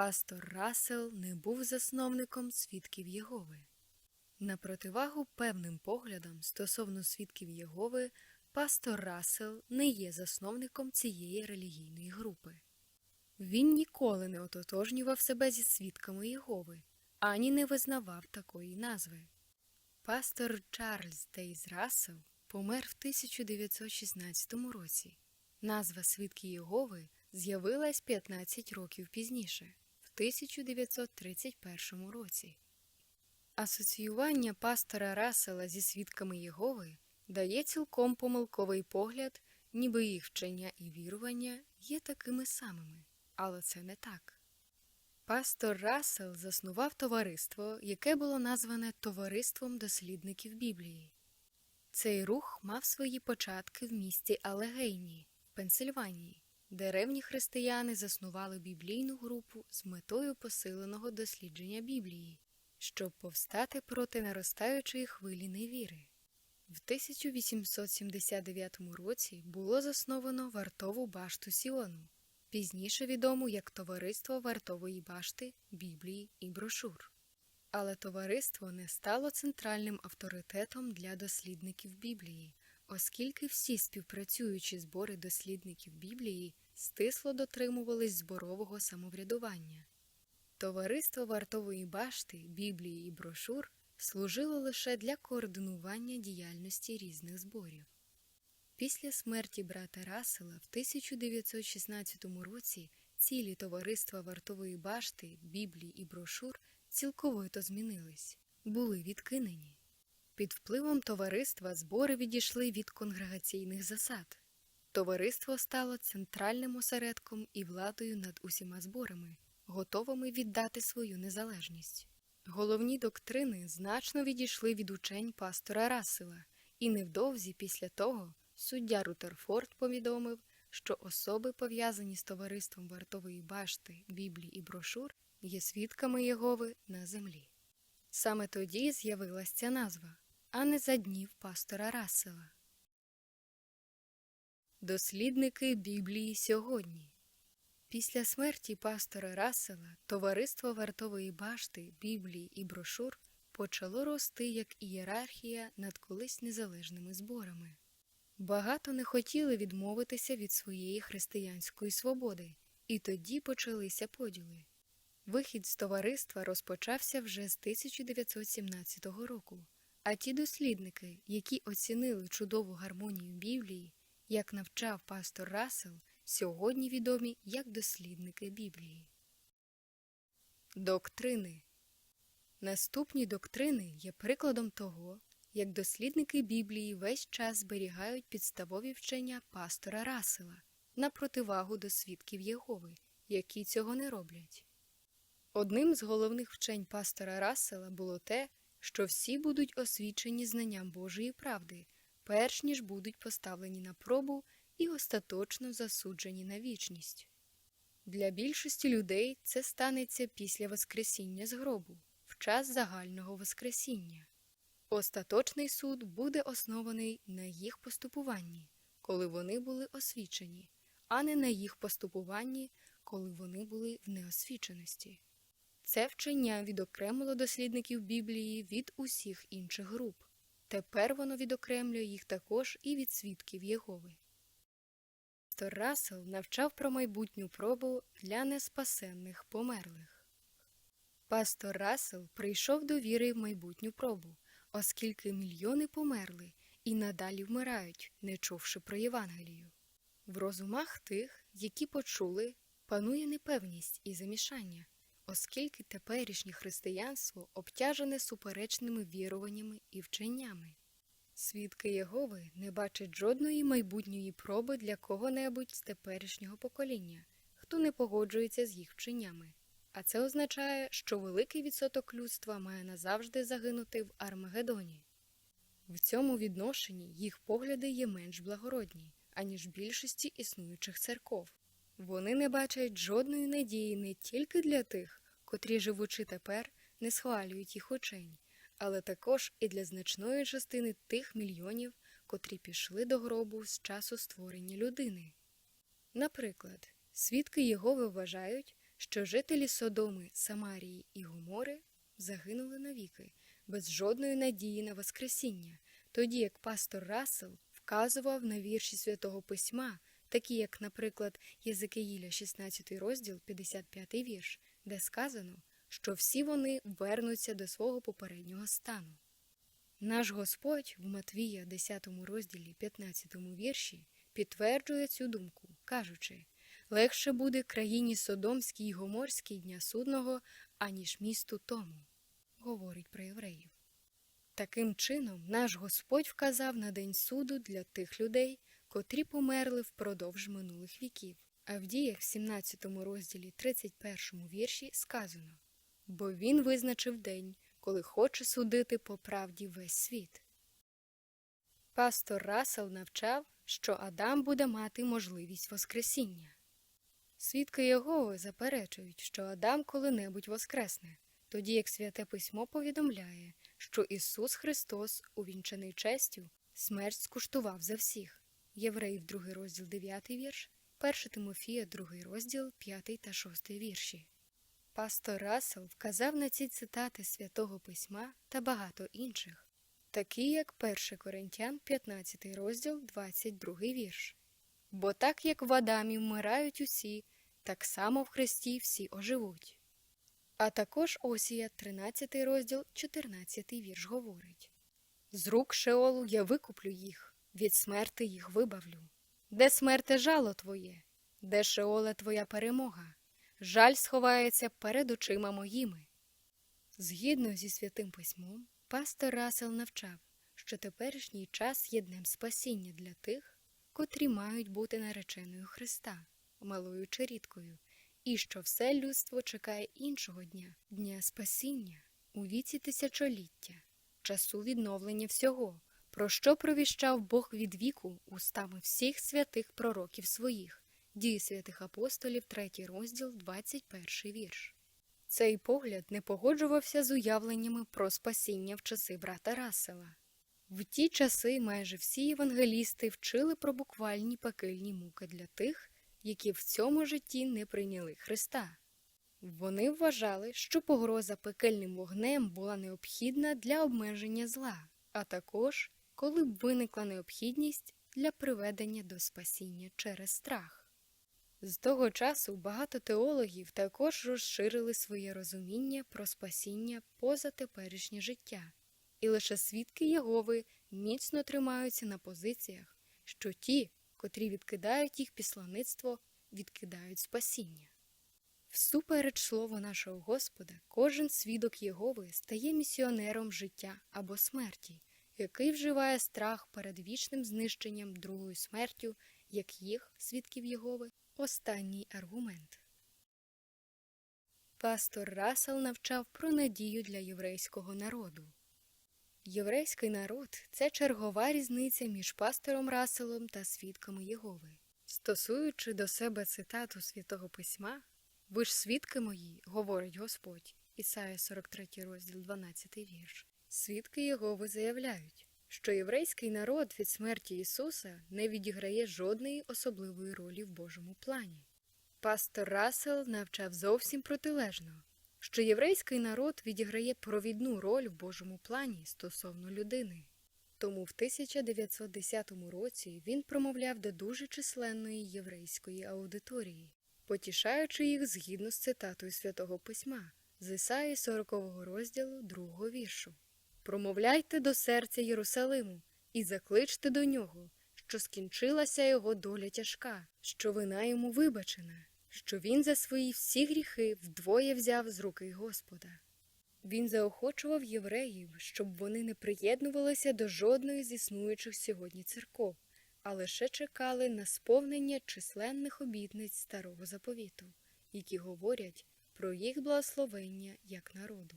Пастор Рассел не був засновником свідків Єгови. На противагу певним поглядам стосовно свідків Єгови, пастор Рассел не є засновником цієї релігійної групи. Він ніколи не ототожнював себе зі свідками Єгови, ані не визнавав такої назви. Пастор Чарльз Дейз Рассел помер в 1916 році. Назва Свідки Єгови з'явилась 15 років пізніше, 1931 році. Асоціювання пастора Рассела зі свідками Єгови дає цілком помилковий погляд, ніби їх вчення і вірування є такими самими, але це не так. Пастор Рассел заснував товариство, яке було назване Товариством дослідників Біблії. Цей рух мав свої початки в місті Алегейні, Пенсильванії, де ревні християни заснували біблійну групу з метою посиленого дослідження Біблії, щоб повстати проти наростаючої хвилі невіри. В 1879 році було засновано вартову башту Сіону, пізніше відому як Товариство вартової башти, Біблії і брошур. Але товариство не стало центральним авторитетом для дослідників Біблії, оскільки всі співпрацюючі збори дослідників Біблії стисло дотримувались зборового самоврядування. Товариство вартової башти, Біблії і брошур служило лише для координування діяльності різних зборів. Після смерті брата Рассела в 1916 році цілі товариства вартової башти, Біблії і брошур цілковито змінились, були відкинені. Під впливом товариства збори відійшли від конгрегаційних засад. Товариство стало центральним осередком і владою над усіма зборами, готовими віддати свою незалежність. Головні доктрини значно відійшли від учень пастора Рассела, і невдовзі після того суддя Рутерфорд повідомив, що особи, пов'язані з товариством вартової башти, Біблії і брошур, є свідками Єгови на землі. Саме тоді з'явилася ця назва, а не за днів пастора Рассела. Дослідники Біблії сьогодні. Після смерті пастора Рассела товариство вартової башти, Біблії і брошур почало рости як ієрархія над колись незалежними зборами. Багато не хотіли відмовитися від своєї християнської свободи, і тоді почалися поділи. Вихід з товариства розпочався вже з 1917 року, а ті дослідники, які оцінили чудову гармонію Біблії, як навчав пастор Рассел, сьогодні відомі як дослідники Біблії. Доктрини Наступні доктрини є прикладом того, як дослідники Біблії весь час зберігають підставові вчення пастора Рассела на противагу до свідків Єгови, які цього не роблять. Одним з головних вчень пастора Рассела було те, що всі будуть освічені знанням Божої правди, перш ніж будуть поставлені на пробу і остаточно засуджені на вічність. Для більшості людей це станеться після Воскресіння з гробу, в час загального Воскресіння. Остаточний суд буде оснований на їх поступуванні, коли вони були освічені, а не на їх поступуванні, коли вони були в неосвіченості. Це вчення відокремило дослідників Біблії від усіх інших груп. Тепер воно відокремлює їх також і від свідків Єгови. Рассел навчав про майбутню пробу для неспасенних померлих. Пастор Рассел прийшов до віри в майбутню пробу, оскільки мільйони померли і надалі вмирають, не чувши про Євангелію. В розумах тих, які почули, панує непевність і замішання, оскільки теперішнє християнство обтяжене суперечними віруваннями і вченнями. Свідки Єгови не бачать жодної майбутньої проби для кого-небудь з теперішнього покоління, хто не погоджується з їх вченнями. А це означає, що великий відсоток людства має назавжди загинути в Армагедоні. В цьому відношенні їх погляди є менш благородні, аніж більшості існуючих церков. Вони не бачать жодної надії не тільки для тих, котрі, живучи тепер, не схвалюють їх учень, але також і для значної частини тих мільйонів, котрі пішли до гробу з часу створення людини. Наприклад, свідки Єгови вважають, що жителі Содоми, Самарії і Гомори загинули навіки, без жодної надії на Воскресіння, тоді як пастор Рассел вказував на вірші Святого Письма, такі як, наприклад, Єзекиїля, 16 розділ, 55 вірш, де сказано, що всі вони вернуться до свого попереднього стану. Наш Господь в Матвія, 10 розділі, 15 вірші, підтверджує цю думку, кажучи, легше буде країні Содомській і Гоморській дня судного, аніж місту тому, говорить про євреїв. Таким чином, наш Господь вказав на день суду для тих людей, котрі померли впродовж минулих віків. А в діях в 17 розділі 31 вірші сказано бо він визначив день, коли хоче судити по правді весь світ. Пастор Рассел навчав, що Адам буде мати можливість Воскресіння. Свідки Єгови заперечують, що Адам коли-небудь воскресне, тоді як Святе Письмо повідомляє, що Ісус Христос, увінчений честю, смерть скуштував за всіх. Євреїв 2 розділ 9 вірш, 1 Тимофія 2 розділ 5 та 6 вірші. Пастор Рассел вказав на ці цитати Святого Письма та багато інших, такі як 1 Коринтян 15 розділ 22 вірш. Бо так як в Адамі вмирають усі, так само в Христі всі оживуть. А також Осія 13 розділ 14 вірш говорить З рук Шеолу я викуплю їх, від смерти їх вибавлю. Де смерте жало твоє, де Шеоле твоя перемога? жаль сховається перед очима моїми. Згідно зі святим письмом, пастор Расел навчав, що теперішній час є днем спасіння для тих, котрі мають бути нареченою Христа, малою чи рідкою, і що все людство чекає іншого дня, дня спасіння, у віці тисячоліття, часу відновлення всього, про що провіщав Бог від віку устами всіх святих пророків своїх. Дії святих апостолів, 3 розділ, 21 вірш. Цей погляд не погоджувався з уявленнями про спасіння в часи брата Рассела. В ті часи майже всі євангелісти вчили про буквальні пекельні муки для тих, які в цьому житті не прийняли Христа. Вони вважали, що погроза пекельним вогнем була необхідна для обмеження зла, а також коли б виникла необхідність для приведення до спасіння через страх. З того часу багато теологів також розширили своє розуміння про спасіння поза теперішнє життя, і лише свідки Єгови міцно тримаються на позиціях, що ті, котрі відкидають їх післаництво, відкидають спасіння. Всупереч слову нашого Господа, кожен свідок Єгови стає місіонером життя або смерті, який вживає страх перед вічним знищенням другою смертю, як їх, свідків Єгови, Останній аргумент Пастор Рассел навчав про надію для єврейського народу. Єврейський народ це чергова різниця між пастором Расселом та свідками Єгови. Стосуючи до себе цитату святого письма, ви ж свідки мої, говорить Господь, Ісая 43 розділ 12 вірш. Свідки Єгови заявляють, що єврейський народ від смерті Ісуса не відіграє жодної особливої ролі в Божому плані. Пастор Рассел навчав зовсім протилежно, що єврейський народ відіграє провідну роль в Божому плані стосовно людини. Тому в 1910 році він промовляв до дуже численної єврейської аудиторії, потішаючи їх згідно з цитатою святого письма з Ісаї 40 розділу 2 віршу. Промовляйте до серця Єрусалиму і закличте до нього, що скінчилася його доля тяжка, що вина йому вибачена, що він за свої всі гріхи вдвоє взяв з руки Господа. Він заохочував євреїв, щоб вони не приєднувалися до жодної з існуючих сьогодні церков, а лише чекали на сповнення численних обітниць старого заповіту, які говорять про їх благословення як народу.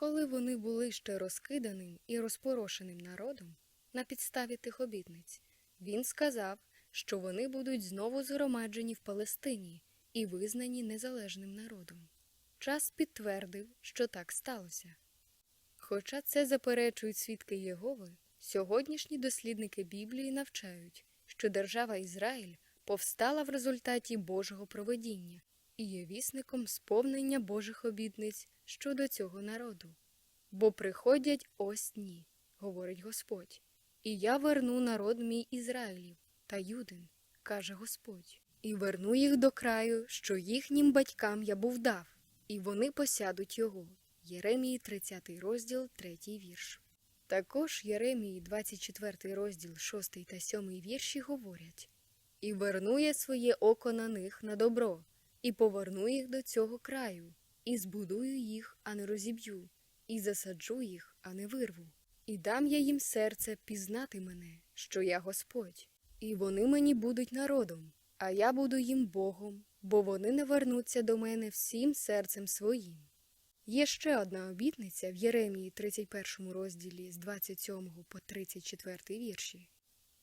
Коли вони були ще розкиданим і розпорошеним народом на підставі тих обітниць, він сказав, що вони будуть знову згромаджені в Палестині і визнані незалежним народом. Час підтвердив, що так сталося. Хоча це заперечують свідки Єгови, сьогоднішні дослідники Біблії навчають, що держава Ізраїль повстала в результаті Божого проведіння і є вісником сповнення Божих обітниць щодо цього народу. Бо приходять ось дні, говорить Господь, і я верну народ мій Ізраїлів та Юдин, каже Господь, і верну їх до краю, що їхнім батькам я був дав, і вони посядуть його. Єремії 30 розділ, 3 вірш. Також Єремії 24 розділ 6 та 7 вірші говорять І верну я своє око на них на добро, і поверну їх до цього краю, і збудую їх, а не розіб'ю, і засаджу їх, а не вирву. І дам я їм серце пізнати мене, що я Господь, і вони мені будуть народом, а я буду їм Богом, бо вони не вернуться до мене всім серцем своїм. Є ще одна обітниця в Єремії 31 розділі з 27 по 34 вірші.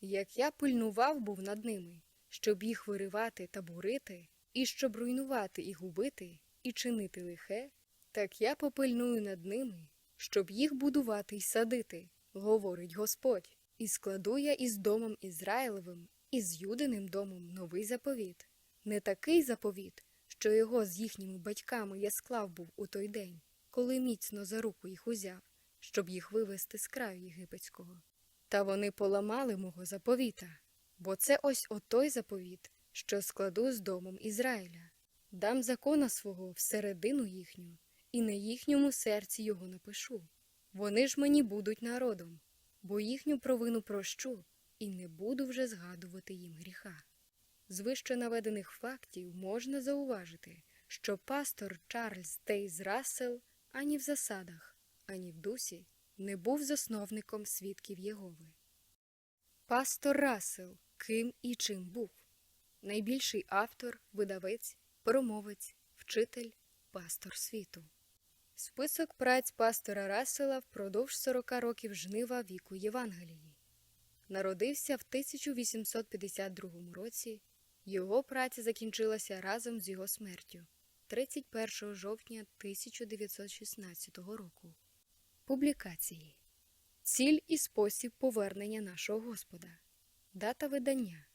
Як я пильнував був над ними, щоб їх виривати та бурити, і щоб руйнувати і губити, і чинити лихе, так я попильную над ними, щоб їх будувати й садити, говорить Господь, і складу я із домом Ізраїлевим, і з Юдиним домом новий заповіт, не такий заповіт, що його з їхніми батьками я склав був у той день, коли міцно за руку їх узяв, щоб їх вивести з краю єгипетського. Та вони поламали мого заповіта, бо це ось отой заповіт, що складу з домом Ізраїля. Дам закона свого всередину їхню, і на їхньому серці його напишу. Вони ж мені будуть народом, бо їхню провину прощу, і не буду вже згадувати їм гріха. З вище наведених фактів можна зауважити, що пастор Чарльз Тейз Рассел ані в засадах, ані в дусі не був засновником свідків Єгови. Пастор Рассел ким і чим був? Найбільший автор, видавець, промовець, вчитель, пастор світу. Список праць пастора Рассела впродовж 40 років жнива віку Євангелії. Народився в 1852 році. Його праця закінчилася разом з його смертю 31 жовтня 1916 року. Публікації Ціль і спосіб повернення нашого Господа. Дата видання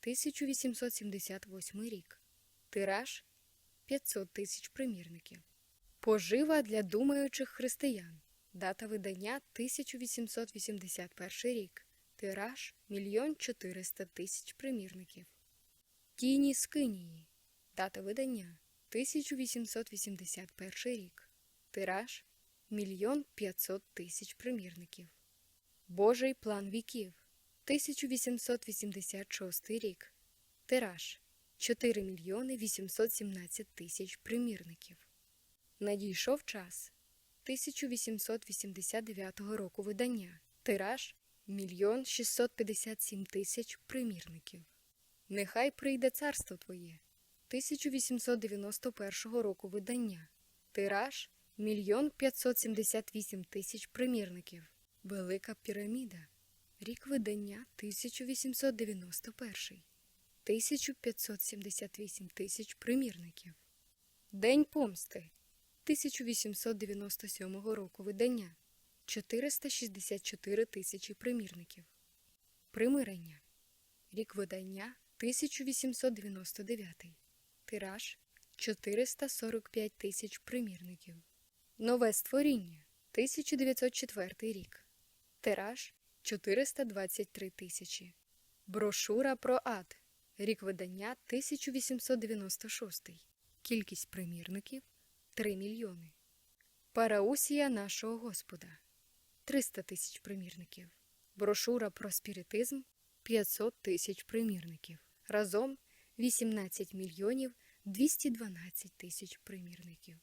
1878 рік. Тираж 500 тисяч примірників. Пожива для думаючих християн. Дата видання 1881 рік. Тираж 1 400 тисяч примірників. Тіні Скинії. Дата видання 1881 рік. Тираж 1 500 тисяч примірників. Божий план віків 1886 рік. Тираж 4 мільйони 817 тисяч примірників. Надійшов час 1889 року видання. Тираж 1 657 тисяч примірників. Нехай прийде царство твоє 1891 року видання. Тираж 1 578 тисяч примірників. Велика піраміда. Рік видання 1891. 1578 тисяч примірників. День помсти 1897 року видання 464 тисячі примірників. Примирення. Рік видання 1899. Тираж 445 тисяч примірників. Нове створіння 1904 рік. Тираж 423 тисячі. Брошура про ад. Рік видання 1896. Кількість примірників 3 мільйони. Параусія нашого Господа 300 тисяч примірників. Брошура про спіритизм 500 тисяч примірників. Разом 18 мільйонів 212 тисяч примірників.